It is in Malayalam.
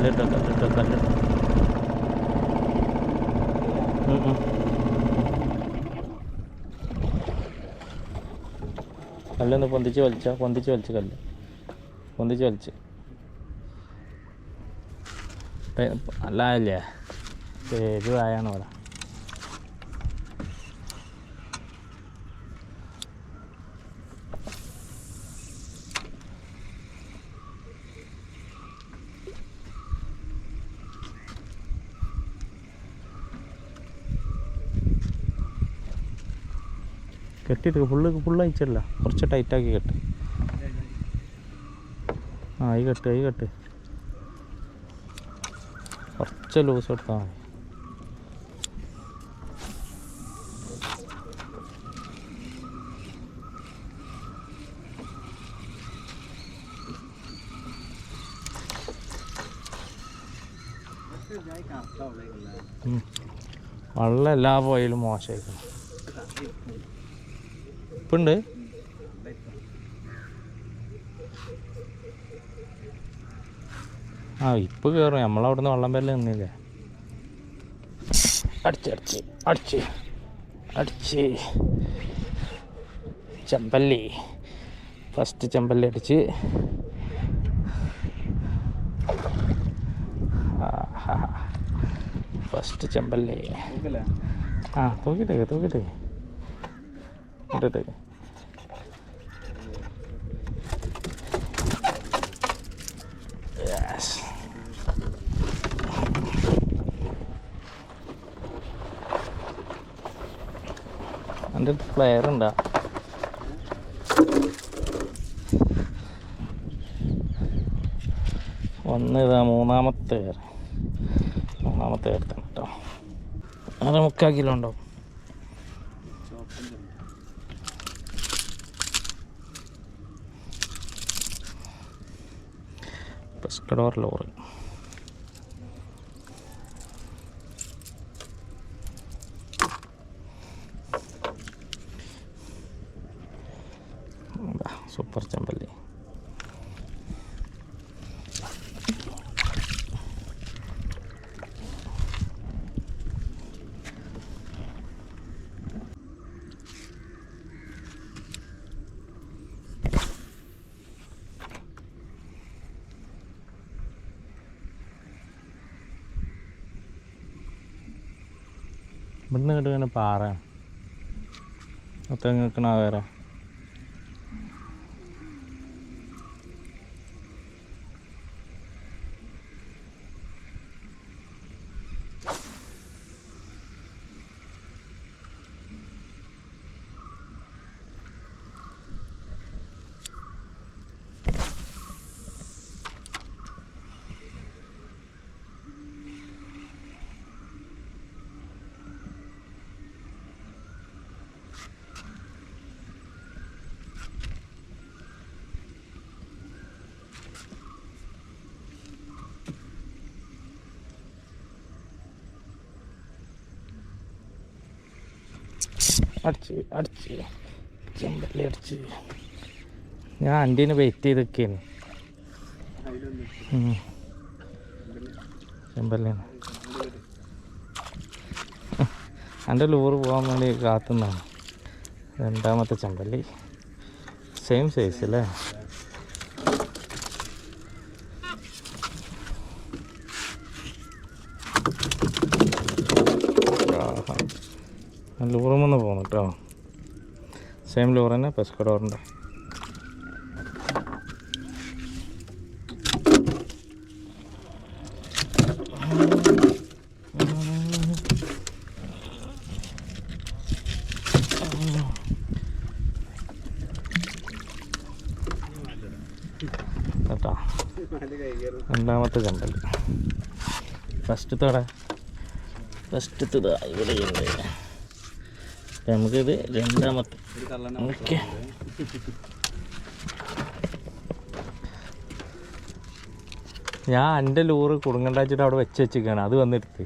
കല്ലിട്ടോ കല്ലിട്ടോ കല്ലിട്ടോ. കല്ലൊന്ന് പൊന്തിച്ച് വലിച്ച? പൊന്തിച്ച് വലിച്ച് കല്ല്. പൊന്തിച്ച് വലിച്ച്. അല്ല അല്ലേ പേര് ആയാണ് കെട്ടിയിട്ട് ഫുള്ള് ഫുള്ള് അയച്ചല്ല കുറച്ച് ടൈറ്റാക്കി കെട്ട്. ആ ഈ കെട്ട് ഈ കെട്ട്. കുറച്ച് ലൂസ് എടുത്താൽ മതി. ഉം. വെള്ളം എല്ലാ പോയാലും മോശമായിരിക്കും. ഉണ്ട് ആ ഇപ്പം കയറും നമ്മളവിടുന്ന് വള്ളം പേരിൽ നിന്നില്ലേ? അടിച്ച് അടിച്ച് അടിച്ച് അടിച്ച്. ചെമ്പല്ലി. ഫസ്റ്റ് ചെമ്പല്ലി അടിച്ച്. ഫസ്റ്റ് ചെമ്പല്ലി. ആ തൂക്കിട്ടേക്ക് തൂക്കിട്ടേക്ക് ഇട്ടിട്ടേക്ക് Yes. എന്റെ പ്ലെയർ ഉണ്ടാ? ഒന്ന് ഇതാ മൂന്നാമത്തെ മൂന്നാമത്തെ ഏർത്താണ് കേട്ടോ. അര മുക്കാൽ കിലോ ഉണ്ടാവും പെസ്കഡോർ ലോറി സൂപ്പർ ചെമ്പല്ലി ഇവിടുന്ന് ഇങ്ങോട്ട് ഇങ്ങനെ പാറ ഒത്ത നിൽക്കണ വേറെ. അടിച്ച് അടിച്ച്. ചെമ്പല്ലി അടിച്ച്. ഞാൻ അന്റീനെ വെയിറ്റ് ചെയ്ത് നിൽക്കുകയാണ് ചെമ്പല്ലിന്. എന്റെ ലൂറ് പോകാൻ വേണ്ടി കാത്തുനിന്നാണ് രണ്ടാമത്തെ ചെമ്പല്ലി. സെയിം സൈസ് അല്ലേ? ആഹാ. ലൂറുമെന്ന് പോകുന്നു കേട്ടോ. സെയിം ലൂർ തന്നെ പെസ്കഡോറിന്റെ കേട്ടോ. രണ്ടാമത്തെ ചമ്പല്ലി ഫസ്റ്റത്തോടെ ഫസ്റ്റത്തത് ഇവിടെയുണ്ട് നമുക്കിത് രണ്ടാമത്തെ ഓക്കെ. ഞാൻ എന്റെ ലൂറ് കുടുങ്ങണ്ടാച്ചിട്ട് അവിടെ വെച്ച് വെച്ചിരിക്കുകയാണ്. അത് വന്നെടുത്ത്